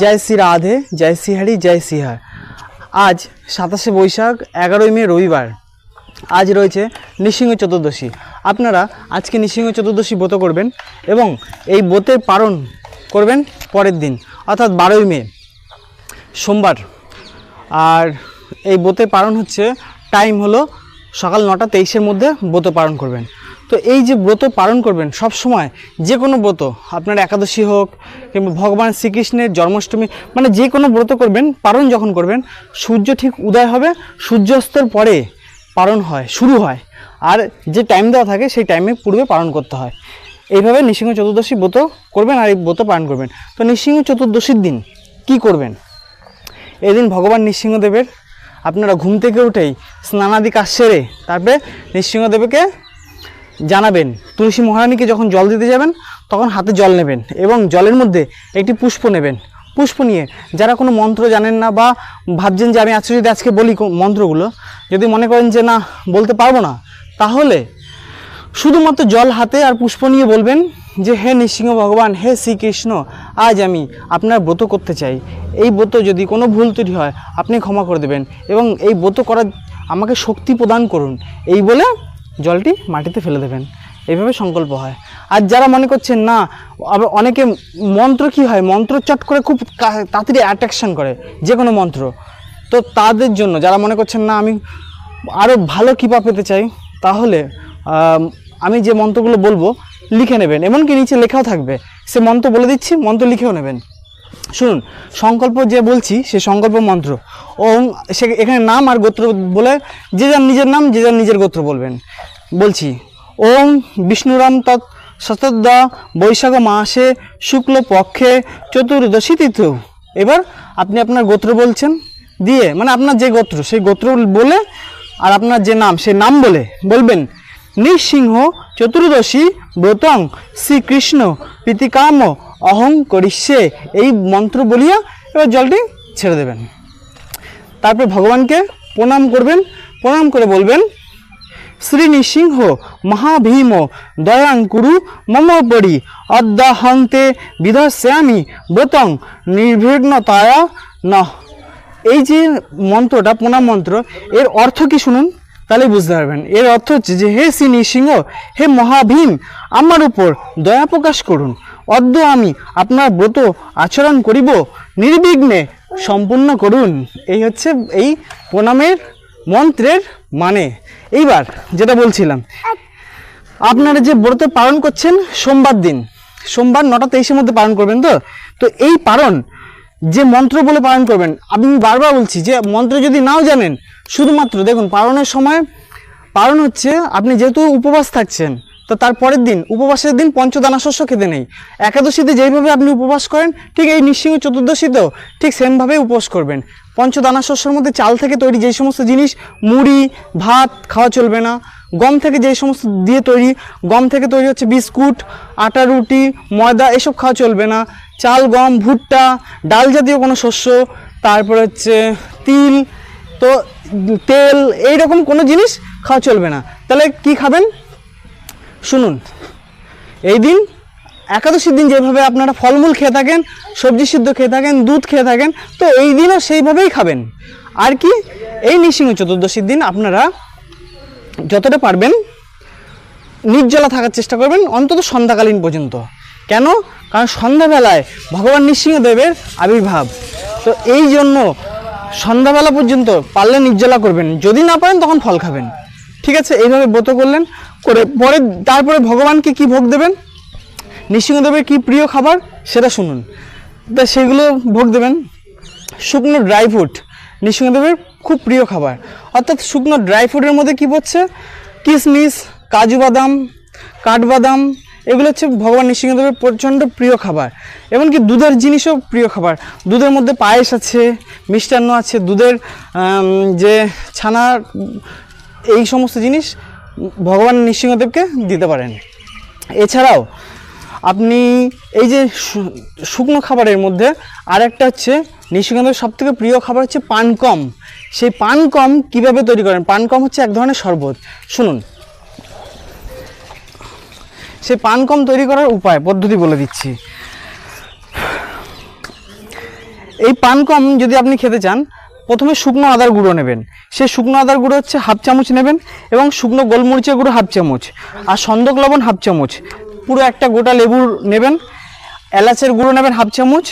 জয় শ্রী রাধে, জয় শ্রী হরি, জয় শ্রীহার আজ সাতাশে বৈশাখ, এগারোই মে, রবিবার। আজ রয়েছে নৃসিংহ চতুর্দশী। আপনারা আজকে নৃসিংহ চতুর্দশী ব্রত করবেন এবং এই ব্রতের পালন করবেন পরের দিন, অর্থাৎ বারোই মে, সোমবার। আর এই ব্রতের পালন হচ্ছে টাইম হলো সকাল নটা তেইশের মধ্যে ব্রত পালন করবেন। তো এই যে ব্রত পালন করবেন সব সময় যে কোনো ব্রত, আপনার একাদশী হোক কিংবা ভগবান শ্রীকৃষ্ণের জন্মাষ্টমী মানে যে কোনো ব্রত করবেন, পালন যখন করবেন, সূর্য ঠিক উদয় হবে, সূর্যাস্তর পরে পালন হয়, শুরু হয়। আর যে টাইম দেওয়া থাকে, সেই টাইমে পূর্বে পালন করতে হয়। এইভাবে নৃসিংহ চতুর্দশী ব্রত করবেন আর এই ব্রত পালন করবেন। তো নৃসিংহ চতুর্দশীর দিন কি করবেন? এদিন ভগবান নৃসিংহদেবের, আপনারা ঘুম থেকে উঠেই স্নানাদি কাজ সেরে তারপরে নৃসিংহদেবকে জানাবেন। তুলসী মহারানীকে যখন জল দিতে যাবেন, তখন হাতে জল নেবেন এবং জলের মধ্যে একটি পুষ্প নেবেন। পুষ্প নিয়ে যারা কোনো মন্ত্র জানেন না বা ভাবছেন যে আমি আজকে যদি আজকে বলি মন্ত্রগুলো, যদি মনে করেন যে না, বলতে পারব না, তাহলে শুধুমাত্র জল হাতে আর পুষ্প নিয়ে বলবেন যে, হে নৃসিংহ ভগবান, হে শ্রীকৃষ্ণ, আজ আমি আপনার ব্রত করতে চাই। এই ব্রত যদি কোনো ভুল ত্রুটি হয়, আপনি ক্ষমা করে দেবেন এবং এই ব্রত করার আমাকে শক্তি প্রদান করুন। এই বলে জলটি মাটিতে ফেলে দেবেন। এইভাবে সংকল্প হয়। আর যারা মনে করছেন, না, আবার অনেকে মন্ত্র কি হয়? মন্ত্র চট করে খুব তাড়াতাড়ি অ্যাট্রাকশন করে যে কোনো মন্ত্র। তো তাদের জন্য, যারা মনে করছেন, না, আমি আরও ভালো কৃপা পেতে চাই, তাহলে আমি যে মন্ত্রগুলো বলব, লিখে নেবেন। এমনকি নিচে লেখাও থাকবে। সে মন্ত্র বলে দিচ্ছি, মন্ত্র লিখেও নেবেন। শুনুন, সংকল্প যে বলছি, সে সংকল্প মন্ত্র। ওং সে এখানে নাম আর গোত্র বলে যে যার নিজের নাম, যে যার নিজের গোত্র বলবেন। বলছি ওং বিষ্ণুরাম তৎ শতদ্দা বৈশাখ মাসে শুক্ল পক্ষে চতুর্দশী তিথ। এবার আপনি আপনার গোত্র বলছেন, দিয়ে মানে আপনার যে গোত্র, সেই গোত্র বলে আর আপনার যে নাম, সেই নাম বলে, বলবেন, নৃসিংহ চতুর্দশী ব্রতং শ্রীকৃষ্ণ প্রীতিকাম অহং করিষ্যে। এই মন্ত্র বলিয়া এবার জলটি ছেড়ে দেবেন। তারপর ভগবানকে প্রণাম করবেন। প্রণাম করে বলবেন, শ্রী নৃসিংহ মহাভীম, দয়াং কুরু মম পরি, অদ্যাহন্তে বিধস্যামি ব্রতং নির্বিঘ্নতায়া ন। এই যে মন্ত্রটা, প্রণাম মন্ত্র, এর অর্থ কি শুনুন? তাহলে বুঝতে পারবেন। এর অর্থ হচ্ছে যে, হে শ্রী নৃসিংহ হে মহাভীম, আমার উপর দয়া প্রকাশ করুন। অদ্য আমি আপনার ব্রত আচরণ করিব, নির্বিঘ্নে সম্পূর্ণ করুন। এই হচ্ছে এই প্রণামের মন্ত্রের মানে। এইবার যেটা বলছিলাম, আপনারা যে ব্রত পালন করছেন সোমবার দিন, সোমবার নটা তেইশের মধ্যে পালন করবেন তো? তো এই পালন যে মন্ত্র বলে পালন করবেন, আমি বারবার বলছি যে মন্ত্র যদি নাও জানেন, শুধুমাত্র দেখুন, পালনের সময়, পালন হচ্ছে আপনি যেহেতু উপবাস থাকছেন, তো তার পরের দিন, উপবাসের দিন পঞ্চদানা শস্য খেতে নেই। একাদশীতে যেইভাবে আপনি উপবাস করেন, ঠিক এই নৃসিংহ চতুর্দশীতেও ঠিক সেমভাবেই উপবাস করবেন। পঞ্চদানা শস্যের মধ্যে চাল থেকে তৈরি যেই সমস্ত জিনিস, মুড়ি, ভাত, খাওয়া চলবে না। গম থেকে যেই সমস্ত দিয়ে তৈরি, গম থেকে তৈরি হচ্ছে বিস্কুট, আটা, রুটি, ময়দা, এসব খাওয়া চলবে না। চাল, গম, ভুট্টা, ডাল জাতীয় কোনো শস্য, তারপর হচ্ছে তিল, তো তেল এই রকম কোনো জিনিস খাওয়া চলবে না। তাহলে কি খাবেন? শুনুন, এই দিন একাদশীর দিন যেভাবে আপনারা ফলমূল খেয়ে থাকেন, সবজি সিদ্ধ খেয়ে থাকেন, দুধ খেয়ে থাকেন, তো এই দিনও সেইভাবেই খাবেন। আর কি? এই নৃসিংহ চতুর্দশীর দিন আপনারা যতটা পারবেন নির্জলা থাকার চেষ্টা করবেন, অন্তত সন্ধ্যাকালীন পর্যন্ত। কেন? কারণ সন্ধ্যাবেলায় ভগবান নৃসিংহদেবের আবির্ভাব। তো এই জন্য সন্ধ্যাবেলা পর্যন্ত পারলে নির্জলা করবেন, যদি না পারেন তখন ফল খাবেন। ঠিক আছে? এইভাবে ব্রত করলেন, করে পরে তারপরে ভগবানকে কি ভোগ দেবেন? নৃসিংহদেবের কি প্রিয় খাবার? সেটা শুনুন। তা সেগুলো ভোগ দেবেন। শুকনো ড্রাই ফ্রুট। নৃসিংহদেবের খুব প্রিয় খাবার। অর্থাৎ শুকনো ড্রাই ফ্রুটের মধ্যে কী পড়ছে? কিশমিশ কাজু বাদাম, কাঠবাদাম, এগুলো হচ্ছে ভগবান নৃসিংহদেবের প্রচণ্ড প্রিয় খাবার। এমনকি দুধের জিনিসও প্রিয় খাবার। দুধের মধ্যে পায়েস আছে, মিষ্টান্ন আছে, দুধের যে ছানা, এই সমস্ত জিনিস ভগবান নৃসিংহদেবকে দিতে পারেন। এছাড়াও আপনি এই যে শুকনো খাবারের মধ্যে আরেকটা হচ্ছে নৃসিংহদেবের সব থেকে প্রিয় খাবার হচ্ছে পানকম। সেই পানকম কীভাবে তৈরি করেন? পানকম হচ্ছে এক ধরনের শরবত। শুনুন। সেই পানকম তৈরি করার উপায়, পদ্ধতি বলে দিচ্ছি। এই পান কম যদি আপনি খেতে চান, প্রথমে শুকনো আদার গুঁড়ো নেবেন। সেই শুকনো আদার গুঁড়ো হচ্ছে হাফ চামচ নেবেন এবং শুকনো গোলমরিচের গুঁড়ো হাফ চামচ। আর সন্দক লবণ হাফ চামচ। পুরো একটা গোটা লেবু নেবেন, এলাচের গুঁড়ো নেবেন হাফ চামচ,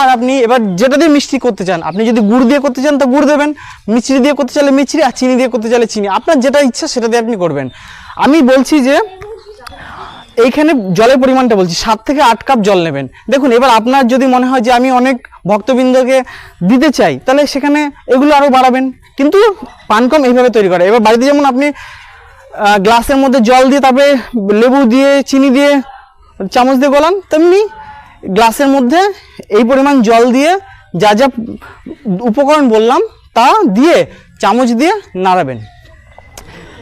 আর আপনি এবার যেটা দিয়ে মিষ্টি করতে চান, আপনি যদি গুড় দিয়ে করতে চান তো গুড় দেবেন মিচড়ি দিয়ে করতে চাইলে মিচড়ি আর চিনি দিয়ে করতে চাইলে চিনি। আপনার যেটা ইচ্ছা সেটা দিয়ে আপনি করবেন। আমি বলছি যে, এইখানে জলের পরিমাণটা বলছি, সাত থেকে আট কাপ জল নেবেন। দেখুন, এবার আপনার যদি মনে হয় যে আমি অনেক ভক্তবৃন্দকে দিতে চাই, তাহলে সেখানে এগুলো আরও বাড়াবেন। কিন্তু পান কম এইভাবে তৈরি করে। এবার বাড়িতে যেমন আপনি গ্লাসের মধ্যে জল দিয়ে, তারপরে লেবু দিয়ে, চিনি দিয়ে, চামচ দিয়ে গলান, তেমনি গ্লাসের মধ্যে এই পরিমাণ জল দিয়ে যা যা উপকরণ বললাম, তা দিয়ে চামচ দিয়ে নাড়াবেন।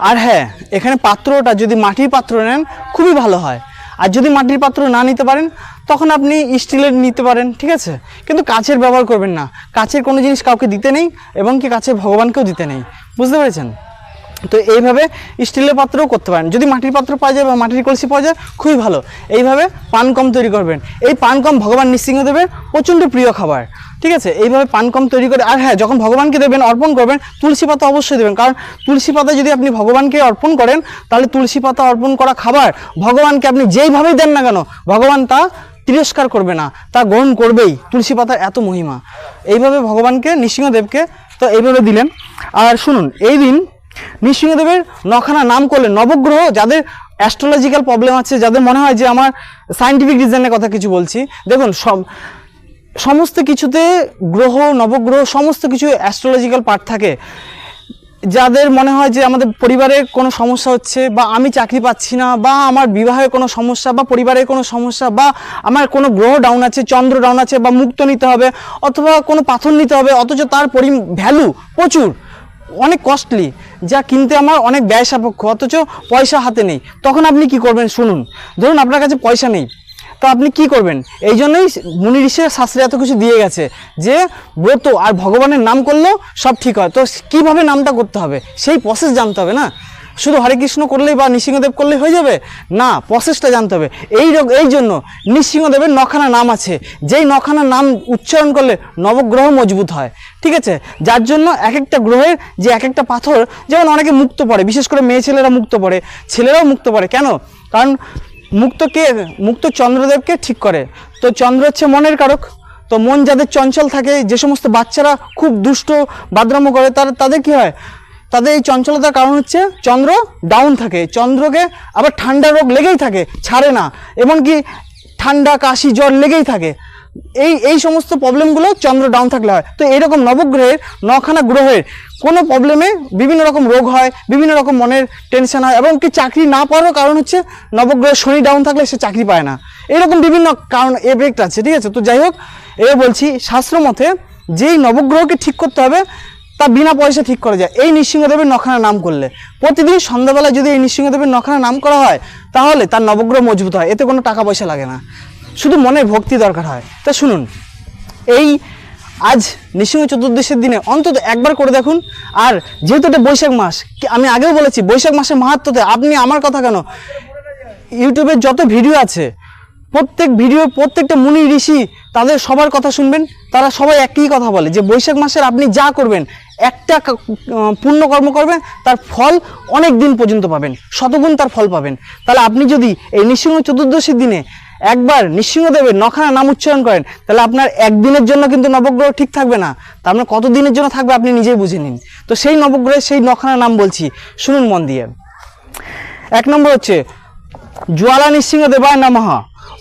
আর হ্যাঁ এখানে পাত্রটা যদি মাটির পাত্র নেন, খুবই ভালো হয়। আর যদি মাটির পাত্র না নিতে পারেন, তখন আপনি স্টিলের নিতে পারেন, ঠিক আছে? কিন্তু কাচের ব্যবহার করবেন না। কাচের কোনো জিনিস কাউকে দিতে নেই, এবং কি কাছের ভগবানকেও দিতে নেই। বুঝতে পেরেছেন? তো এইভাবে স্টিলের পাত্রও করতে পারেন। যদি মাটির পাত্র পাওয়া যায় বা মাটির কলসি পাওয়া যায়, খুবই ভালো। এইভাবে পান কম তৈরি করবেন। এই পান কম ভগবান নৃসিংহদেবের প্রচণ্ড প্রিয় খাবার। ঠিক আছে? এইভাবে পান কম তৈরি করে, আর হ্যাঁ যখন ভগবানকে দেবেন, অর্পণ করবেন, তুলসী পাতা অবশ্যই দেবেন। কারণ তুলসী পাতা যদি আপনি ভগবানকে অর্পণ করেন, তাহলে তুলসী পাতা অর্পণ করা খাবার ভগবানকে আপনি যেইভাবেই দেন না কেন, ভগবান তা তিরস্কার করবে না, তা গ্রহণ করবেই। তুলসী পাতার এত মহিমা। এইভাবে ভগবানকে নৃসিংহদেবকে তো এইভাবে দিলেন। আর শুনুন, এই দিন নৃসিংহদেবের নখানা নাম করলেন নবগ্রহ, যাদের অ্যাস্ট্রোলজিক্যাল প্রবলেম আছে, যাদের মনে হয় যে আমার সায়েন্টিফিক রিজনের কথা কিছু বলছি। দেখুন, সব সমস্ত কিছুতে গ্রহ, নবগ্রহ, সমস্ত কিছু অ্যাস্ট্রোলজিক্যাল পার্ট থাকে। যাদের মনে হয় যে আমাদের পরিবারে কোনো সমস্যা হচ্ছে, বা আমি চাকরি পাচ্ছি না, বা আমার বিবাহে কোনো সমস্যা, বা পরিবারের কোনো সমস্যা, বা আমার কোনো গ্রহ ডাউন আছে, চন্দ্র ডাউন আছে, বা মুক্ত নিতে হবে, অথবা কোনো পাথর নিতে হবে, অথচ তার পরি ভ্যালু প্রচুর। অনেক কস্টলি যা কিনতে আমার অনেক ব্যয় সাপেক্ষ, অথচ পয়সা হাতে নেই। তখন আপনি কি করবেন? শুনুন, ধরুন আপনার কাছে পয়সা নেই, তো আপনি কি করবেন? এই জন্যই মুনি ঋষি শাস্ত্রে এত কিছু দিয়ে গেছে যে, ব্রত আর ভগবানের নাম করলেও সব ঠিক হয়। তো কীভাবে নামটা করতে হবে? সেই প্রসেস জানতে হবে না? শুধু হরে কৃষ্ণ করলেই বা নৃসিংহদেব করলেই হয়ে যাবে? না প্রসেসটা জানতে হবে। এই রোগ এই জন্য নৃসিংহদেবের নখানা নাম আছে। যেই নখানা নাম উচ্চারণ করলে নবগ্রহ মজবুত হয়। ঠিক আছে? যার জন্য এক একটা গ্রহের যে এক একটা পাথর, যেমন অনেকে মুক্ত পড়ে, বিশেষ করে মেয়ে ছেলেরা মুক্ত পড়ে, ছেলেরাও মুক্ত পড়ে। কেন? কারণ মুক্তকে মুক্ত চন্দ্রদেবকে ঠিক করে। তো চন্দ্র হচ্ছে মনের কারক। তো মন যাদের চঞ্চল থাকে, যে সমস্ত বাচ্চারা খুব দুষ্ট বাদ্রাম্য করে, তার তাদের কি হয়? তাদের এই চঞ্চলতার কারণ হচ্ছে চন্দ্র ডাউন থাকে। চন্দ্রকে আবার ঠান্ডা রোগ লেগেই থাকে, ছাড়ে না। এমনকি ঠান্ডা, কাশি, জ্বর লেগেই থাকে। এই এই সমস্ত প্রবলেমগুলো চন্দ্র ডাউন থাকলে হয়। তো এইরকম নবগ্রহের নখানা গ্রহের কোনো প্রবলেমে বিভিন্ন রকম রোগ হয়, বিভিন্ন রকম মনের টেনশন হয়, এবং কি চাকরি না পাওয়ারও কারণ হচ্ছে নবগ্রহের শনি ডাউন থাকলে সে চাকরি পায় না। এরকম বিভিন্ন কারণ এফেক্ট আছে, ঠিক আছে? তো যাই হোক, এ বলছি, শাস্ত্র মতে যেই নবগ্রহকে ঠিক করতে হবে তা বিনা পয়সা ঠিক করা যায়। এই নৃসিংহদেবের নখানা নাম করলে। প্রতিদিন সন্ধ্যাবেলা যদি এই নৃসিংহদেবের নখানা নাম করা হয়, তাহলে তার নবগ্রহ মজবুত হয়। এতে কোনো টাকা পয়সা লাগে না। শুধু মনের ভক্তি দরকার হয়। তা শুনুন, এই আজ নৃসিংহ চতুর্দশীর দিনে অন্তত একবার করে দেখুন। আর যেহেতু এটা বৈশাখ মাস আমি আগেও বলেছি, বৈশাখ মাসের মাহাত্মতে আপনি আমার কথা কেন? ইউটিউবে যত ভিডিও আছে, প্রত্যেক ভিডিও, প্রত্যেকটা মুনি ঋষি তাদের সবার কথা শুনবেন। তারা সবাই একই কথা বলে যে বৈশাখ মাসের আপনি যা করবেন একটা পুণ্য কর্ম করবেন, তার ফল অনেক দিন পর্যন্ত পাবেন, শতগুণ তার ফল পাবেন। তাহলে আপনি যদি এই নৃসিংহ চতুর্দশীর দিনে একবার নৃসিংহদেবের নখানা নাম উচ্চারণ করেন, তাহলে আপনার একদিনের জন্য কিন্তু নবগ্রহ ঠিক থাকবে না। তার মানে কত দিনের জন্য থাকবে আপনি নিজেই বুঝে নিন। তো সেই নবগ্রহের সেই নখানা নাম বলছি। শুনুন মন দিয়ে। এক নম্বর হচ্ছে, জ্বালা নৃসিংহ দেবায় নমঃ।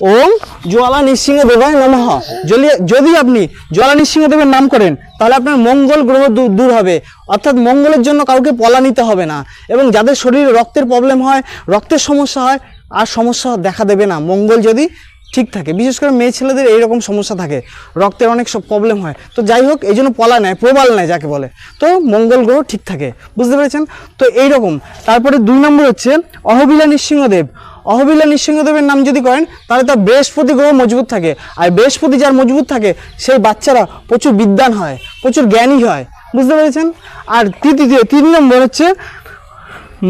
ওম জ্বালা নৃসিংহ দেবায় নমঃ। যদি যদি আপনি জ্বালা নৃসিংহ দেবের নাম করেন, তাহলে আপনার মঙ্গল গ্রহ দূর- দূর হবে। অর্থাৎ মঙ্গলের জন্য কাউকে পলা নিতে হবে না। এবং যাদের শরীরে রক্তের প্রবলেম হয়, রক্তের সমস্যা হয়, আর সমস্যা দেখা দেবে না। মঙ্গল যদি ঠিক থাকে, বিশেষ করে মেয়ে ছেলেদের এইরকম সমস্যা থাকে, রক্তের অনেক সব প্রবলেম হয়। তো যাই হোক, এই জন্য পলা নেয়, প্রবাল নেয় যাকে বলে। তো মঙ্গল গ্রহ ঠিক থাকে। বুঝতে পেরেছেন? তো এই রকম তারপরে দুই নম্বর হচ্ছে অহবিলা নৃসিংহদেব। অহবিলা নৃসিংহদেবের নাম যদি করেন, তাহলে তার বৃহস্পতি গ্রহ মজবুত থাকে। আর বৃহস্পতি যার মজবুত থাকে, সেই বাচ্চারা প্রচুর বিদ্যান হয়, প্রচুর জ্ঞানী হয়। বুঝতে পেরেছেন? আর তৃতীয়, তিন নম্বর হচ্ছে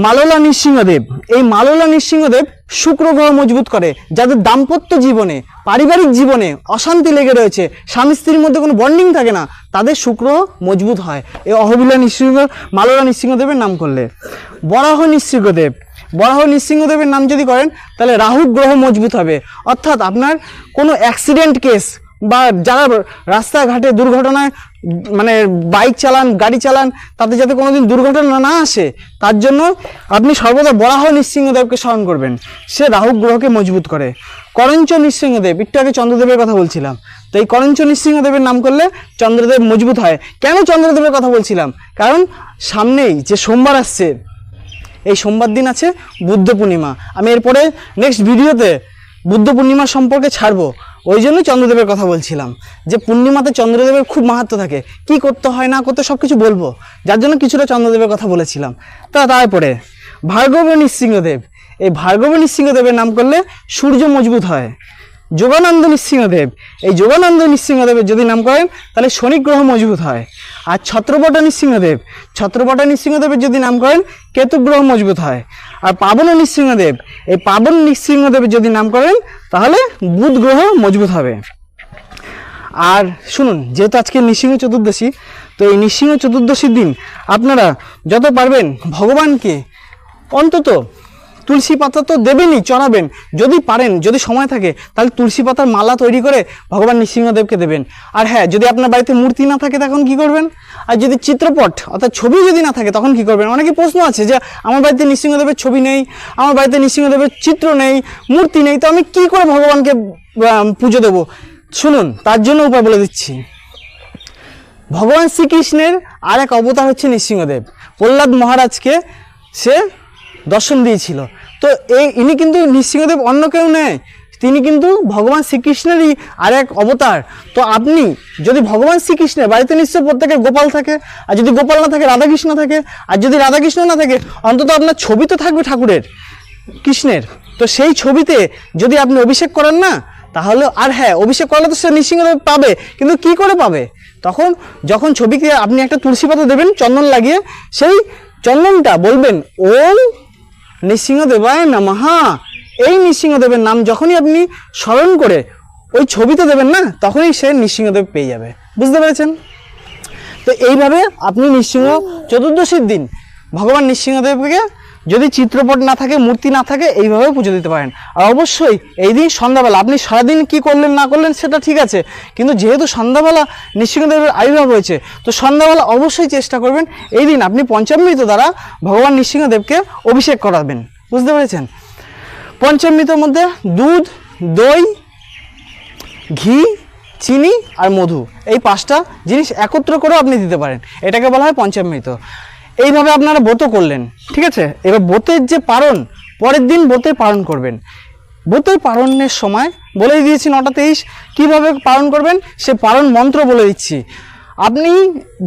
মাললা নৃসিংহদেব। এই মাললা নৃসিংহদেব শুক্র গ্রহ মজবুত করে, যাদের দাম্পত্য জীবনে, পারিবারিক জীবনে অশান্তি লেগে রয়েছে, স্বামী স্ত্রীর মধ্যে কোনো বন্ডিং থাকে না, তাদের শুক্র মজবুত হয়। এই অহবিলা নৃসিংহ মালোরা নৃসিংহদেবের নাম করলে। বরাহ নৃসিংহদেব। বরাহ নৃসিংহদেবের নাম যদি করেন, তাহলে রাহু গ্রহ মজবুত হবে। অর্থাৎ আপনার কোনো অ্যাক্সিডেন্ট কেস বা যারা রাস্তাঘাটে দুর্ঘটনায় মানে বাইক চালান, গাড়ি চালান তাতে যাতে কোনোদিন দুর্ঘটনা না আসে, তার জন্য আপনি সর্বদা বরাহ নৃসিংহদেবকে স্মরণ করবেন। সে রাহু গ্রহকে মজবুত করে। করঞ্চ নৃসিংহদেব, একটু আগে চন্দ্রদেবের কথা বলছিলাম। তো এই করঞ্চ নৃসিংহদেবের নাম করলে চন্দ্রদেব মজবুত হয়। কেন চন্দ্রদেবের কথা বলছিলাম? কারণ সামনেই যে সোমবার আসছে এই সোমবার দিন আছে বুদ্ধ পূর্ণিমা। আমি এরপরে নেক্সট ভিডিওতে বুদ্ধ পূর্ণিমা সম্পর্কে ছাড়বো। ওই জন্যই চন্দ্রদেবের কথা বলছিলাম যে পূর্ণিমাতে চন্দ্রদেবের খুব মাহাত্ম থাকে। কি করতে হয়, না করতে সব কিছু বলব। যার জন্য কিছুটা চন্দ্রদেবের কথা বলেছিলাম। তা তারপরে ভার্গব নৃসিংহদেব। এই ভার্গব নৃসিংহদেবের নাম করলে সূর্য মজবুত হয়। যোগানন্দ নৃসিংহদেব এই যোগানন্দ নৃসিংহদেবের যদি নাম করেন, তাহলে শনি গ্রহ মজবুত হয়। আর ছত্রপটা নৃসিংহদেব ছত্রপটা নৃসিংহদেবের যদি নাম করেন কেতু গ্রহ মজবুত হয়। আর পাবন নৃসিংহদেব এই পাবন নৃসিংহদেবের যদি নাম করেন, তাহলে বুধ গ্রহ মজবুত হবে। আর শুনুন, যেহেতু আজকে নৃসিংহ চতুর্দশী, তো এই নৃসিংহ চতুর্দশীর দিন আপনারা যত পারবেন ভগবানকে অন্তত তুলসী পাতা তো দেবেনই, চড়াবেন। যদি পারেন, যদি সময় থাকে, তাহলে তুলসী পাতার মালা তৈরি করে ভগবান নৃসিংহদেবকে দেবেন। আর হ্যাঁ যদি আপনার বাড়িতে মূর্তি না থাকে, তখন কি করবেন? আর যদি চিত্রপট, অর্থাৎ ছবি যদি না থাকে, তখন কি করবেন? অনেকে প্রশ্ন আছে যে, আমার বাড়িতে নৃসিংহদেবের ছবি নেই, আমার বাড়িতে নৃসিংহদেবের চিত্র নেই, মূর্তি নেই, তো আমি কি করে ভগবানকে পুজো দেবো? শুনুন, তার জন্য উপায় বলে দিচ্ছি। ভগবান শ্রীকৃষ্ণের আর এক অবতার হচ্ছে নৃসিংহদেব। প্রহ্লাদ মহারাজকে সে দর্শন দিয়েছিল। তো এই ইনি কিন্তু নৃসিংহদেব অন্য কেউ নেয়, তিনি কিন্তু ভগবান শ্রীকৃষ্ণেরই আর এক অবতার। তো আপনি যদি ভগবান শ্রীকৃষ্ণের বাড়িতে নিশ্চয় প্রত্যেকের গোপাল থাকে, আর যদি গোপাল না থাকে, রাধাকৃষ্ণ থাকে, আর যদি রাধাকৃষ্ণ না থাকে, অন্তত আপনার ছবি তো থাকবে ঠাকুরের, কৃষ্ণের। তো সেই ছবিতে যদি আপনি অভিষেক করেন না, তাহলে আর হ্যাঁ অভিষেক করলে তো সে নৃসিংহদেব পাবে, কিন্তু কি করে পাবে? তখন যখন ছবিকে আপনি একটা তুলসী পাতা দেবেন, চন্দন লাগিয়ে, সেই চন্দনটা বলবেন, ওম নৃসিংহদেবায় নমহা এই নৃসিংহদেবের নাম যখনই আপনি স্মরণ করে ওই ছবিতে দেবেন না, তখনই সে নৃসিংহদেব পেয়ে যাবে। বুঝতে পেরেছেন? তো এইভাবে আপনি নৃসিংহ চতুর্দশীর দিন ভগবান নৃসিংহদেবকে যদি চিত্রপট না থাকে, মূর্তি না থাকে এইভাবে পুজো দিতে পারেন। আর অবশ্যই এই দিন সন্ধ্যাবেলা, আপনি সারাদিন কি করলেন, না করলেন, সেটা ঠিক আছে। কিন্তু যেহেতু সন্ধ্যাবেলা নৃসিংহদেবের আবির্ভাব হয়েছে, তো সন্ধ্যাবেলা অবশ্যই চেষ্টা করবেন, এই দিন আপনি পঞ্চামৃত দ্বারা ভগবান নৃসিংহদেবকে অভিষেক করাবেন। বুঝতে পেরেছেন? পঞ্চামৃতের মধ্যে দুধ, দই, ঘি, চিনি আর মধু, এই পাঁচটা জিনিস একত্র করেও আপনি দিতে পারেন। এটাকে বলা হয় পঞ্চামৃত। এইভাবে আপনারা ব্রত করলেন, ঠিক আছে? এবার ব্রতের যে পারণ পরের দিন ব্রতের পালন করবেন। ব্রতের পালনের সময় বলে দিয়েছি নটা তেইশ, কীভাবে পালন করবেন? সে পালন মন্ত্র বলে দিচ্ছি। আপনি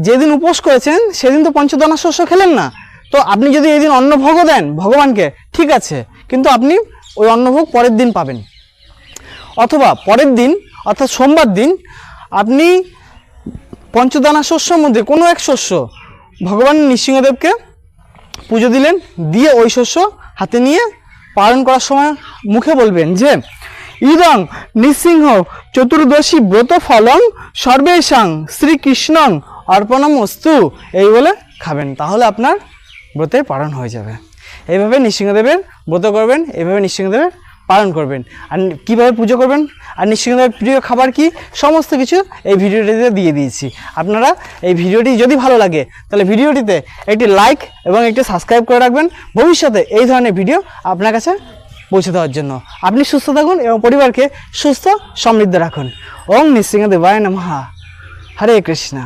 যেদিন উপোস করেছেন, সেদিন তো পঞ্চদানা শস্য খেলেন না। তো আপনি যদি এই দিন অন্নভোগও দেন, ভগবানকে, ঠিক আছে। কিন্তু আপনি ওই অন্নভোগ পরের দিন পাবেন। অথবা পরের দিন, অর্থাৎ সোমবার দিন, আপনি পঞ্চদানা শস্যর মধ্যে কোনো এক শস্য ভগবান নৃসিংহদেবকে পুজো দিলেন, দিয়ে ওই শস্য হাতে নিয়ে পালন করার সময় মুখে বলবেন যে, ইদং নৃসিংহ চতুর্দশী ব্রত ফলং সর্বেশাং শ্রীকৃষ্ণং অর্পণম অস্তু এই বলে খাবেন। তাহলে আপনার ব্রতের পালন হয়ে যাবে। এইভাবে নৃসিংহদেবের ব্রত করবেন, এইভাবে নৃসিংহদেবের পালন করবেন। আর কীভাবে পুজো করবেন? আর নিশ্চিন্তের প্রিয় খাবার কি? সমস্ত কিছু এই ভিডিওটিতে দিয়ে দিয়েছি। আপনারা এই ভিডিওটি যদি ভালো লাগে, তাহলে ভিডিওটিতে একটি লাইক এবং একটি সাবস্ক্রাইব করে রাখবেন। ভবিষ্যতে এই ধরনের ভিডিও আপনার কাছে পৌঁছে দেওয়ার জন্য। আপনি সুস্থ থাকুন এবং পরিবারকে সুস্থ সমৃদ্ধ রাখুন। ওং বায় নাম। হরে কৃষ্ণ।